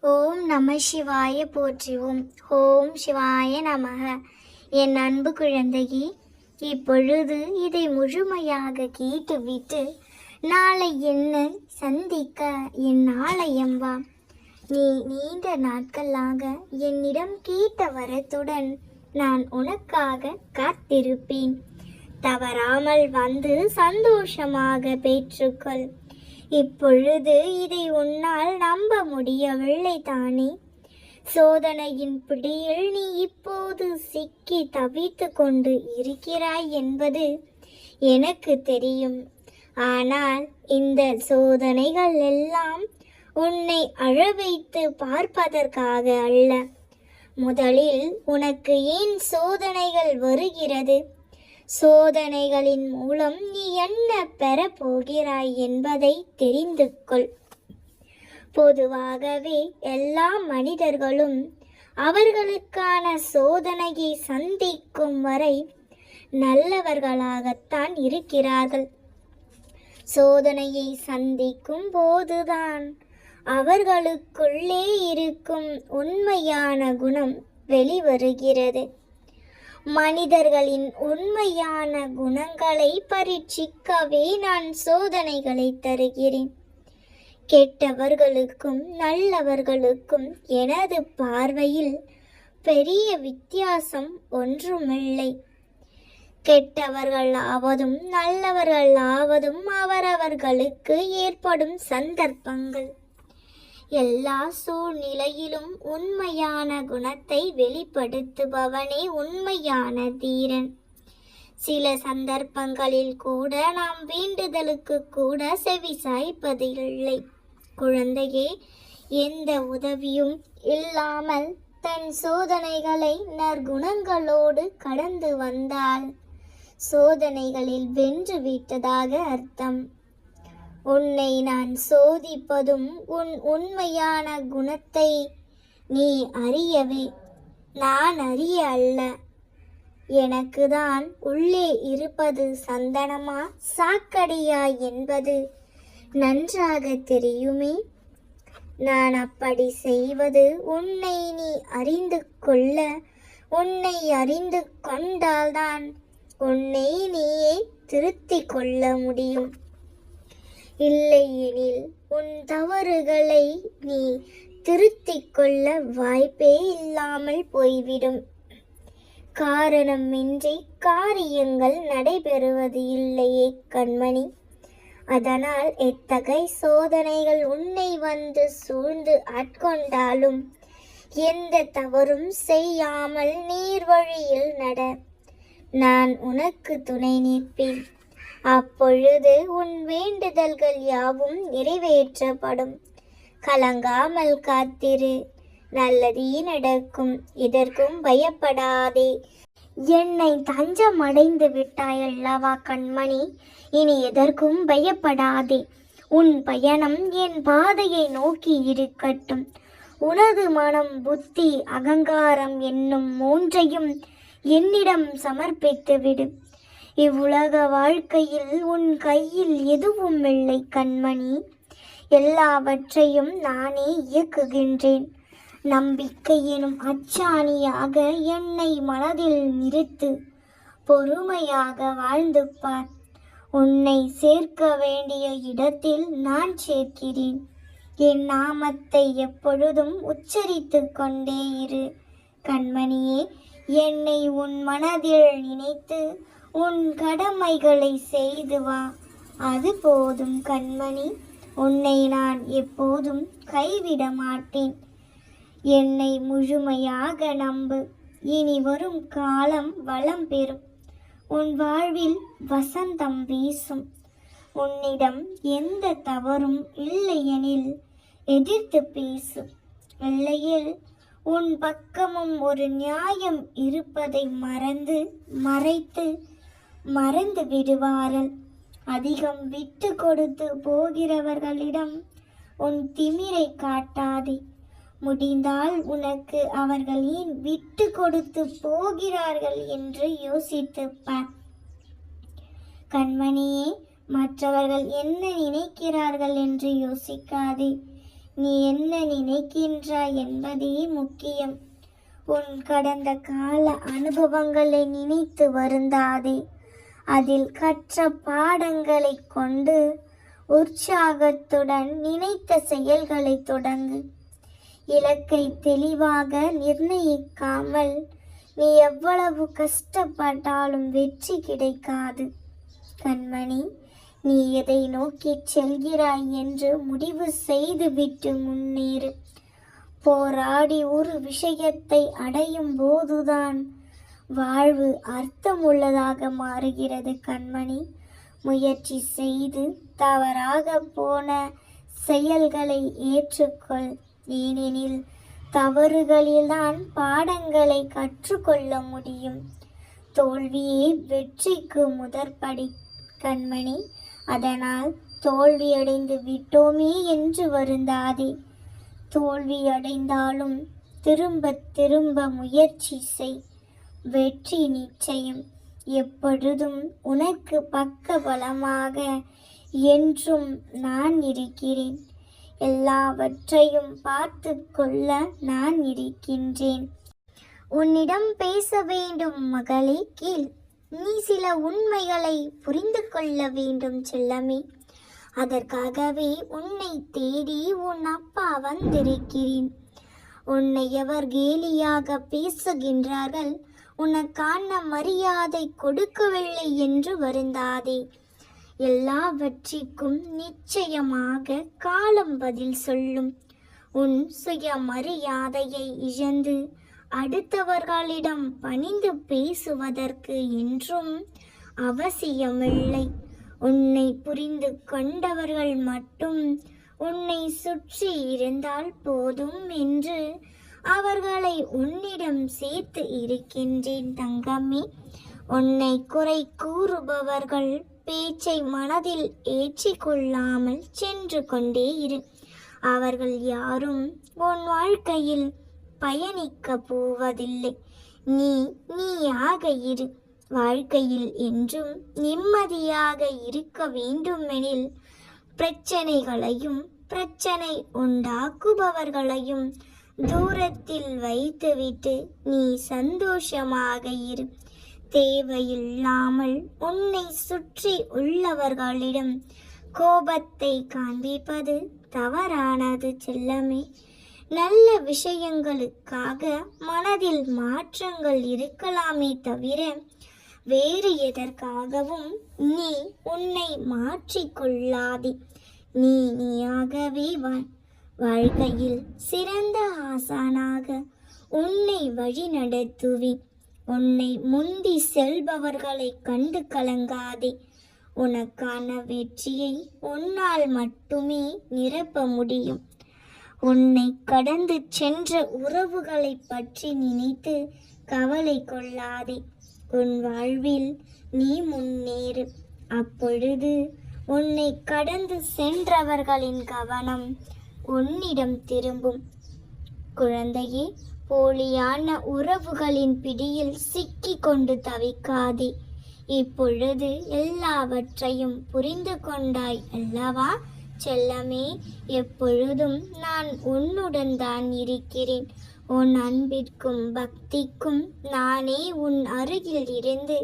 ஓம் நம சிவாய போற்றுவோம். ஓம் சிவாய நமக. என் அன்பு குழந்தையே இப்பொழுது இதை முழுமையாக கேட்டுவிட்டு நாளை என்ன சந்திக்க என் ஆலயம் வா. நீ நீண்ட நாட்களாக என்னிடம் கேட்ட வரத்துடன் நான் உனக்காக காத்திருப்பேன். தவறாமல் வந்து சந்தோஷமாக பெற்றுக்கொள். இப்பொழுது இதை உன்னால் நம்ப முடியவில்லை தானே. சோதனையின் பிடியில் நீ இப்போது சிக்கி தவித்து கொண்டு இருக்கிறாய் என்பது எனக்கு தெரியும். ஆனால் இந்த சோதனைகள் எல்லாம் உன்னை அழ வைத்து பார்ப்பதற்காக அல்ல. முதலில் உனக்கு ஏன் சோதனைகள் வருகிறது? சோதனைகளின் மூலம் நீ என்ன பெறப் போகிறாய் என்பதை தெரிந்து கொள். பொதுவாகவே எல்லா மனிதர்களும் அவர்களுக்கான சோதனையை சந்திக்கும் வரை நல்லவர்களாகத்தான் இருக்கிறார்கள். சோதனையை சந்திக்கும் போதுதான் அவர்களுக்குள்ளே இருக்கும் உண்மையான குணம் வெளிவருகிறது. மனிதர்களின் உண்மையான குணங்களை பரீட்சிக்கவே நான் சோதனைகளை தருகிறேன். கெட்டவர்களுக்கும் நல்லவர்களுக்கும் எனது பார்வையில் பெரிய வித்தியாசம் ஒன்றுமில்லை. கெட்டவர்கள் ஆவதும் நல்லவர்கள் ஆவதும் அவரவர்களுக்கு ஏற்படும் சந்தர்ப்பங்கள். எல்லா சூழ்நிலையிலும் உண்மையான குணத்தை வெளிப்படுத்துபவனே உண்மையான தீரன். சில சந்தர்ப்பங்களில் கூட நாம் வேண்டுதலுக்கு கூட செவி சாய்ப்பதில்லை குழந்தையே எந்த உதவியும் இல்லாமல் தன் சோதனைகளை நற்குணங்களோடு கடந்து வந்தால் சோதனைகளில் வென்று விட்டதாக அர்த்தம். உன்னை நான் சோதிப்பதும் உன் உண்மையான குணத்தை நீ அறியவே. நான் அறிய அல்ல. எனக்கு தான் உள்ளே இருப்பது சந்தனமா? சாக்கடையா என்பது நன்றாக தெரியுமே. நான் அப்படி செய்வது உன்னை நீ அறிந்து கொள்ள உன்னை அறிந்து கொண்டால்தான் உன்னை நீயே திருத்திக் கொள்ள முடியும். இல்லையெனில் உன் தவறுகளை நீ திருத்திக் கொள்ள வாய்ப்பே இல்லாமல் போய்விடும். காரணமின்றி காரியங்கள் நடைபெறுவது இல்லையே கண்மணி. அதனால் எத்தகை சோதனைகள் உன்னை வந்து சூழ்ந்து ஆட்கொண்டாலும் எந்த தவறும் செய்யாமல் நீர் வழியில் நட. நான் உனக்கு துணை நிற்பேன். அப்பொழுது உன் வேண்டுதல்கள் யாவும் நிறைவேற்றப்படும். கலங்காமல் காத்திரு. நல்லதே நடக்கும். இதற்கும் பயப்படாதே. என்னை தஞ்சம் அடைந்து விட்டாய் அல்லவா கண்மணி? இனி எதற்கும் பயப்படாதே. உன் பயணம் என் பாதையை நோக்கி இருக்கட்டும். உனது மனம் புத்தி அகங்காரம் என்னும் மூன்றையும் என்னிடம் சமர்ப்பித்து விடு இவ்வுலக வாழ்க்கையில் உன் கையில் எதுவும் இல்லை கண்மணி. எல்லாவற்றையும் நானே இயக்குகின்றேன். நம்பிக்கை எனும் அச்சாணியாக என்னை மனதில் நிறுத்து. பொறுமையாக வாழ்ந்து பார். உன்னை சேர்க்க வேண்டிய இடத்தில் நான் சேர்க்கிறேன். என் நாமத்தை எப்பொழுதும் உச்சரித்து கொண்டே இரு கண்மணியே. என்னை உன் மனதில் நினைத்து உன் கடமைகளை செய்து வா. அது போதும் கண்மணி. உன்னை நான் எப்போதும் கைவிட மாட்டேன். என்னை முழுமையாக நம்பு. இனி வரும் காலம் வளம் பெறும். உன் வாழ்வில் வசந்தம் வீசும். உன்னிடம் எந்த தவறும் இல்லையெனில் எதிர்த்து பேசு. இல்லையில் உன் பக்கமும் ஒரு நியாயம் இருப்பதை மறந்து மறைத்து மறந்து விடுவார்கள். அதிகம் விட்டு கொடுத்து போகிறவர்களிடம் உன் திமிரை காட்டாதே. முடிந்தால் உனக்கு அவர்கள் ஏன் விட்டு கொடுத்து போகிறார்கள் என்று யோசித்துப்பார். கண்மணியே மற்றவர்கள் என்ன நினைக்கிறார்கள் என்று யோசிக்காதே. நீ என்ன நினைக்கின்றாய் என்பதே முக்கியம். உன் கடந்த கால அனுபவங்களை நினைத்து வருந்தாதே. அதில் கற்ற பாடங்களை கொண்டு உற்சாகத்துடன் நினைத்த செயல்களை தொடங்கு. இலக்கை தெளிவாக நிர்ணயிக்காமல் நீ எவ்வளவு கஷ்டப்பட்டாலும் வெற்றி கிடைக்காது. கண்மணி நீ எதை நோக்கி செல்கிறாய் என்று முடிவு செய்துவிட்டு முன்னேறு. போராடி ஒரு விஷயத்தை அடையும் போதுதான் வாழ்வு அர்த்தமுள்ளதாக மாறுகிறது கண்மணி. முயற்சி செய்து தவறாக போன செயல்களை ஏற்றுக்கொள். ஏனெனில் தவறுகளில்தான் பாடங்களை கற்றுக்கொள்ள முடியும். தோல்வியே வெற்றிக்கு முதற்படி கண்மணி. அதனால் தோல்வியடைந்து விட்டோமே என்று வருந்தாதே. தோல்வியடைந்தாலும் திரும்ப திரும்ப முயற்சி செய். வெற்றி நிச்சயம். எப்பொழுதும் உனக்கு பக்க பலமாக என்றும் நான் இருக்கிறேன். எல்லாவற்றையும் பார்த்து கொள்ள நான் இருக்கின்றேன். உன்னிடம் பேச வேண்டும் மகளே கீழ். நீ சில உண்மைகளை புரிந்து கொள்ள வேண்டும் செல்லமே. அதற்காகவே உன்னை தேடி உன் அப்பா வந்திருக்கிறேன். உன்னை எவர் கேலியாக பேசுகின்றார்கள். உனக்கான மரியாதை கொடுக்கவில்லை என்று வருந்தாதே. எல்லாவற்றிற்கும் நிச்சயமாக காலம் பதில் சொல்லும். உன் சுயமரியாதையை இழந்து அடுத்தவர்களிடம் பணிந்து பேசுவதற்கு என்றும் அவசியமில்லை. உன்னை புரிந்து கொண்டவர்கள் மட்டும் உன்னை சுற்றி இருந்தால் போதும் என்று அவர்களை உன்னிடம் சேர்த்து இருக்கின்றேன் தங்கமே. உன்னை குறை கூறுபவர்கள் பேச்சை மனதில் ஏற்றிக்கொள்ளாமல் சென்று கொண்டே இரு. அவர்கள் யாரும் உன் வாழ்க்கையில் பயணிக்க போவதில்லை. நீ நீயாக இரு. வாழ்க்கையில் என்றும் நிம்மதியாக இருக்க வேண்டுமெனில் பிரச்சனைகளையும் பிரச்சனை உண்டாக்குபவர்களையும் தூரத்தில் வைத்துவிட்டு நீ சந்தோஷமாக இரு. தேவையில்லாமல் உன்னை சுற்றி உள்ளவர்களிடம் கோபத்தை காண்பிப்பது தவறானது செல்லமே. நல்ல விஷயங்களுக்காக மனதில் மாற்றங்கள் இருக்கலாமே தவிர வேறு எதற்காகவும் நீ உன்னை மாற்றிக்கொள்ளாதே. நீ நீயாகவே வாழ் வாழ்க்கையில் சிறந்த ஆசானாக உன்னை வழி நடத்துவேன். உன்னை முந்தி செல்பவர்களை கண்டு கலங்காதே. உனக்கான வெற்றியை உன்னால் மட்டுமே நிரப்ப முடியும். உன்னை கடந்து சென்ற உறவுகளை பற்றி நினைத்து கவலை கொள்ளாதே. உன் வாழ்வில் நீ முன்னேறு. அப்பொழுது உன்னை கடந்து சென்றவர்களின் கவனம் உன்னிடம் திரும்பும். குழந்தையே போலியான உறவுகளின் பிடியில் சிக்கிக் கொண்டு தவிக்காதே. இப்பொழுது எல்லாவற்றையும் புரிந்து கொண்டாய் அல்லவா? செல்லமே எப்பொழுதும் நான் உன்னுடன் தான் இருக்கிறேன். உன் அன்பிற்கும் பக்திக்கும் நானே உன் அருகில் இருந்து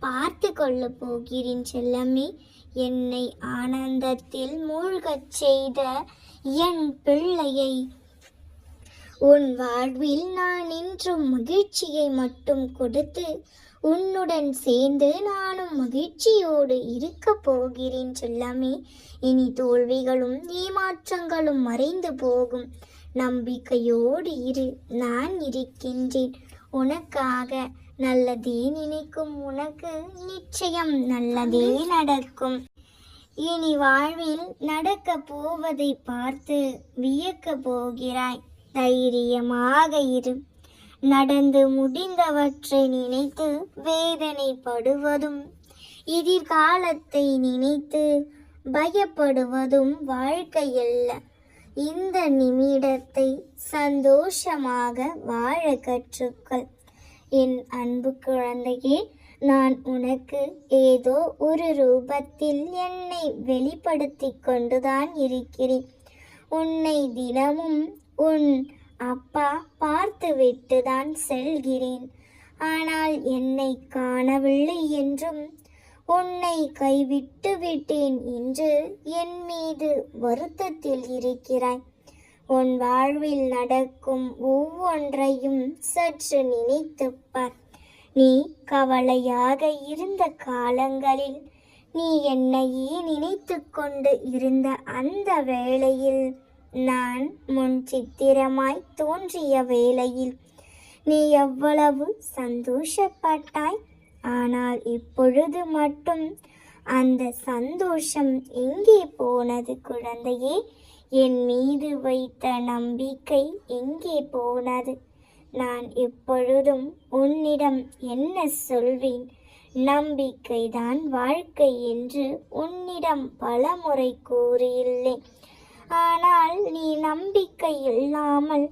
பார்த்து கொள்ளப் போகிறேன் செல்லமே. என்னை ஆனந்தத்தில் மூழ்கச் செய்த என் பிள்ளையை உன் வாழ்வில் நான் இன்றும் மகிழ்ச்சியை மட்டும் கொடுத்து உன்னுடன் சேர்ந்து நானும் மகிழ்ச்சியோடு இருக்க போகிறேன் செல்லமே. இனி தோல்விகளும் ஏமாற்றங்களும் மறைந்து போகும். நம்பிக்கையோடு இரு நான் இருக்கின்றேன். உனக்காக நல்லதே நினைக்கும் உனக்கு நிச்சயம் நல்லதே நடக்கும். இனி வாழ்வில் நடக்க போவதை பார்த்து வியக்க போகிறாய். தைரியமாக இரு. நடந்து முடிந்தவற்றை நினைத்து வேதனைப்படுவதும் எதிர்காலத்தை நினைத்து பயப்படுவதும் வாழ்க்கையல்ல. இந்த நிமிடத்தை சந்தோஷமாக வாழ கற்றுக்கள். என் அன்பு குழந்தையே நான் உனக்கு ஏதோ ஒரு ரூபத்தில் என்னை வெளிப்படுத்தி கொண்டுதான் இருக்கிறேன். உன்னை தினமும் உன் அப்பா பார்த்துவிட்டு தான் செல்கிறேன். ஆனால் என்னை காணவில்லை என்றும் உன்னை கைவிட்டு விட்டேன் என்று என் மீது வருத்தத்தில் இருக்கிறாய். உன் வாழ்வில் நடக்கும் ஒவ்வொன்றையும் சற்று நினைத்துப்பார் நீ கவலையாக இருந்த காலங்களில் நீ என்னையே நினைத்து கொண்டு இருந்த அந்த வேளையில் நான் முன் சித்திரமாய் தோன்றிய வேளையில் நீ எவ்வளவு சந்தோஷப்பட்டாய். ஆனால் இப்பொழுது மட்டும் அந்த சந்தோஷம் எங்கே போனது குழந்தையே? என் மீது வைத்த நம்பிக்கை எங்கே போனது? நான் எப்பொழுதும் உன்னிடம் என்ன சொல்வேன்? நம்பிக்கைதான் வாழ்க்கை என்று உன்னிடம் பலமுறை கூறியுள்ளேன். ஆனால் நீ நம்பிக்கை இல்லாமல்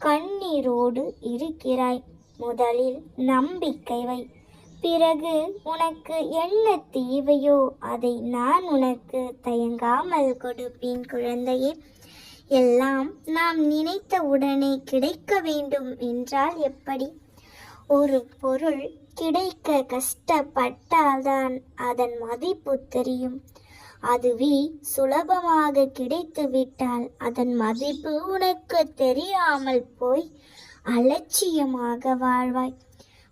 கண்ணீரோடு இருக்கிறாய். முதலில் நம்பிக்கை வை. பிறகு உனக்கு என்ன தேவையோ அதை நான் உனக்கு தயங்காமல் கொடுப்பேன் குழந்தையே. எல்லாம் நாம் நினைத்த உடனே கிடைக்க வேண்டும் என்றால் எப்படி? ஒரு பொருள் கிடைக்க கஷ்டப்பட்டால்தான் அதன் மதிப்பு தெரியும். அதுவே சுலபமாக கிடைத்துவிட்டால் அதன் மதிப்பு உனக்கு தெரியாமல் போய் அலட்சியமாக வாழ்வாய்.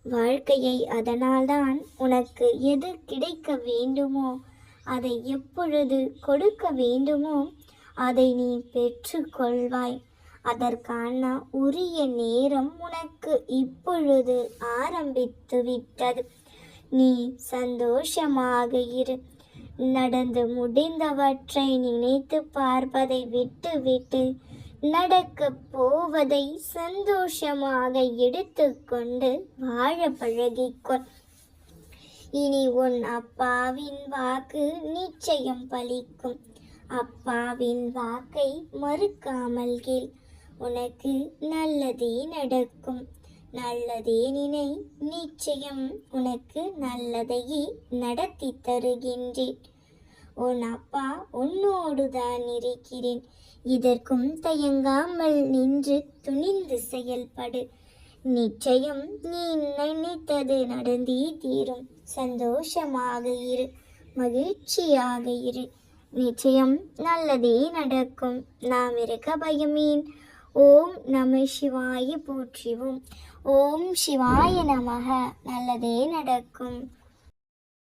வாழ்க்கையை அதனால்தான் உனக்கு எது கிடைக்க வேண்டுமோ அதை எப்பொழுது கொடுக்க வேண்டுமோ அதை நீ பெற்றுக்கொள்வாய். அதற்கான உரிய நேரம் உனக்கு இப்பொழுது ஆரம்பித்து விட்டது நீ சந்தோஷமாக இரு. நடந்து முடிந்தவற்றை நினைத்து பார்ப்பதை விட்டுவிட்டு நடக்கப் போவதை சந்தோஷமாக எடுத்துக்கொண்டு வாழ பழகிக்கொள். இனி உன் அப்பாவின் வாக்கு நிச்சயம் பலிக்கும். அப்பாவின் வாக்கை மறுக்காமல் கேள். உனக்கு நல்லதே நடக்கும். நல்லதே நினை நிச்சயம் உனக்கு நல்லதையே நடத்தி தருகின்றேன். உன் அப்பா உன்னோடு தான் இருக்கிறேன். இதற்கும் தயங்காமல் நின்று துணிந்து செயல்படு. நிச்சயம் நீ நினைத்தது நடந்தே தீரும். சந்தோஷமாக இரு மகிழ்ச்சியாக இரு. நிச்சயம் நல்லதே நடக்கும். நாம் இருக்க பயமேன். ஓம் நம சிவாய போற்றிவோம். ஓம் சிவாய நமக. நல்லதே நடக்கும்.